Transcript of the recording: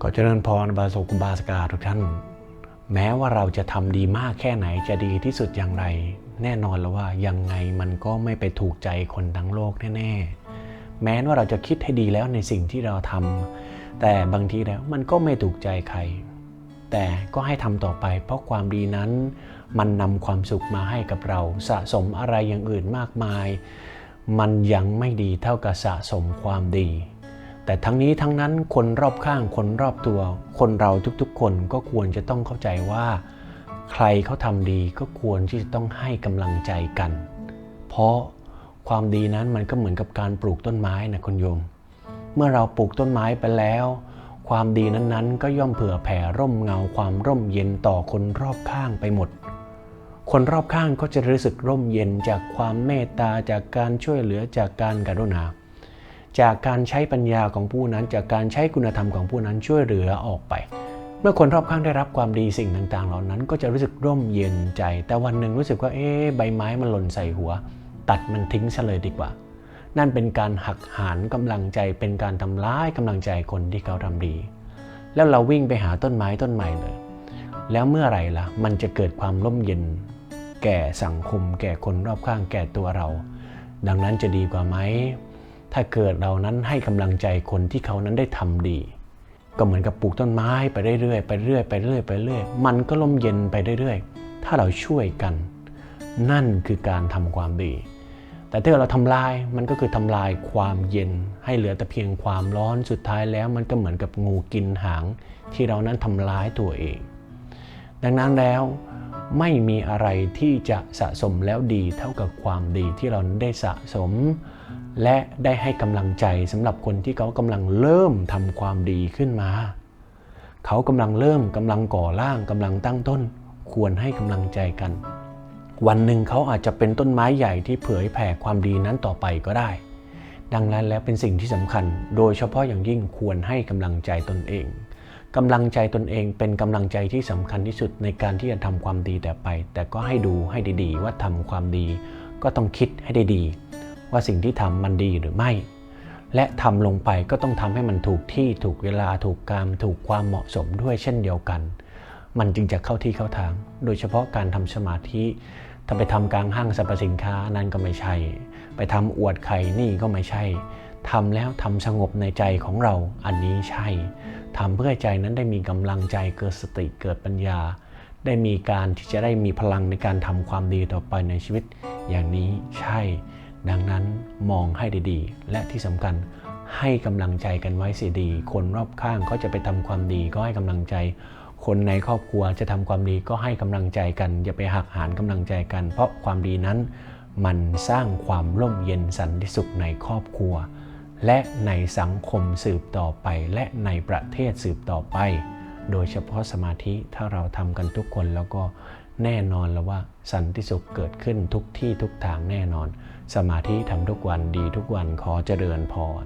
ขอเจริญพรบาสุกุบาสกาทุกท่าน แม้ว่าเราจะทำดีมากแค่ไหนจะดีที่สุดอย่างไร แน่นอนแล้วว่ายังไงมันก็ไม่ไปถูกใจคนทั้งโลกแน่ๆ แม้ว่าเราจะคิดให้ดีแล้วในสิ่งที่เราทำแต่บางทีแล้วมันก็ไม่ถูกใจใคร แต่ก็ให้ทำต่อไปเพราะความดีนั้น มันนำความสุขมาให้กับเราสะสมอะไรอย่างอื่นมากมาย มันยังไม่ดีเท่ากับสะสมความดี แต่ทั้งนี้ทั้งนั้นคนรอบข้างคนรอบตัว คนเราทุกๆ คนก็ควรจะต้องเข้าใจว่า ใครเขาทำดีก็ควรที่จะต้องให้กำลังใจกัน เพราะความดีนั้นมันก็เหมือนกับการปลูกต้นไม้นะคุณโยม เมื่อเราปลูกต้นไม้ไปแล้ว ความดีนั้นๆ ก็ย่อมเผื่อแผ่ร่มเงาความร่มเย็นต่อคนรอบข้างไปหมด คนรอบข้างก็จะรู้สึกร่มเย็นจากความเมตตาจากการช่วยเหลือจากการกรุณา จากการใช้ปัญญาของผู้นั้น จากการใช้คุณธรรมของผู้นั้นช่วยเหลือออกไป เมื่อคนรอบข้างได้รับความดีสิ่งต่างๆ เหล่านั้น ก็จะรู้สึกร่มเย็นใจ แต่วันหนึ่งรู้สึกว่าเอ๊ะใบไม้มันหล่นใส่หัว ตัดมันทิ้งซะเลยดีกว่า นั่นเป็นการหักหานกำลังใจเป็นการทำร้ายกำลังใจคนที่เขาทำดี แล้วเราวิ่งไปหาต้นไม้ต้นใหม่เลย แล้วเมื่อไหร่ล่ะมันจะเกิดความร่มเย็น แก่สังคม แก่คนรอบข้างแก่ตัวเรา ดังนั้นจะดีกว่าไหม ถ้าเกิดเรานั้นให้กำลังใจคนที่เขานั้นได้ทำดี ก็เหมือนกับปลูกต้นไม้ไปเรื่อยๆไปเรื่อยไปเรื่อยไปเรื่อยมันก็ร่มเย็นไปเรื่อยๆ ถ้าเราช่วยกัน นั่นคือการทำความดี แต่ถ้าเราทำลายมันก็คือทำลายความเย็น ให้เหลือแต่เพียงความร้อนสุดท้ายแล้ว มันก็เหมือนกับงูกินหาง ที่เรานั้นทำร้ายตัวเอง ดังนั้นแล้วไม่มีอะไรที่จะสะสมแล้วดีเท่ากับความดีที่เราได้สะสม และได้ให้กำลังใจสำหรับคนที่เขากำลังเริ่มทำความดีขึ้นมา เขากำลังเริ่มกำลังก่อร่างกำลังตั้งต้น ควรให้กำลังใจกัน วันหนึ่งเขาอาจจะเป็นต้นไม้ใหญ่ที่เผยแผ่ความดีนั้นต่อไปก็ได้ ดังนั้นแล้วเป็นสิ่งที่สำคัญ โดยเฉพาะอย่างยิ่งควรให้กำลังใจตนเองกำลังใจตนเองเป็นกำลังใจที่สำคัญที่สุดในการที่จะทำความดีแต่ไป แต่ก็ให้ดูให้ดีๆ ว่าทำความดีก็ต้องคิดให้ได้ดี ว่าสิ่งที่ทำมันดีหรือไม่ และทำลงไปก็ต้องทำให้มันถูกที่ถูกเวลาถูกการถูกความเหมาะสมด้วยเช่นเดียวกัน มันจึงจะเข้าที่เข้าทาง โดยเฉพาะการทำสมาธิถ้าไปทำกลางห้างสรรพสินค้านั่นก็ไม่ใช่ ไปทำอวดใครนี่ก็ไม่ใช่ทำแล้วทำสงบในใจของเราอันนี้ใช่ทำเพื่อใจนั้นได้มีกำลังใจเกิดสติเกิดปัญญา ได้มีการที่จะได้มีพลังในการทำความดีต่อไปในชีวิต อย่างนี้ใช่ ดังนั้นมองให้ดีๆ และที่สำคัญให้กำลังใจกันไว้เสียดี คนรอบข้างก็จะไปทำความดีก็ให้กำลังใจ คนในครอบครัวจะทำความดีก็ให้กำลังใจกัน อย่าไปหักหานกำลังใจกัน เพราะความดีนั้น มันสร้างความร่มเย็นสันติสุขในครอบครัว และในสังคมสืบต่อไป และในประเทศสืบต่อไป โดยเฉพาะสมาธิถ้าเราทำกันทุกคนแล้วก็ แน่นอนแล้วว่าสันติสุขเกิดขึ้นทุกที่ทุกทางแน่นอน สมาธิทำทุกวันดีทุกวันขอเจริญพร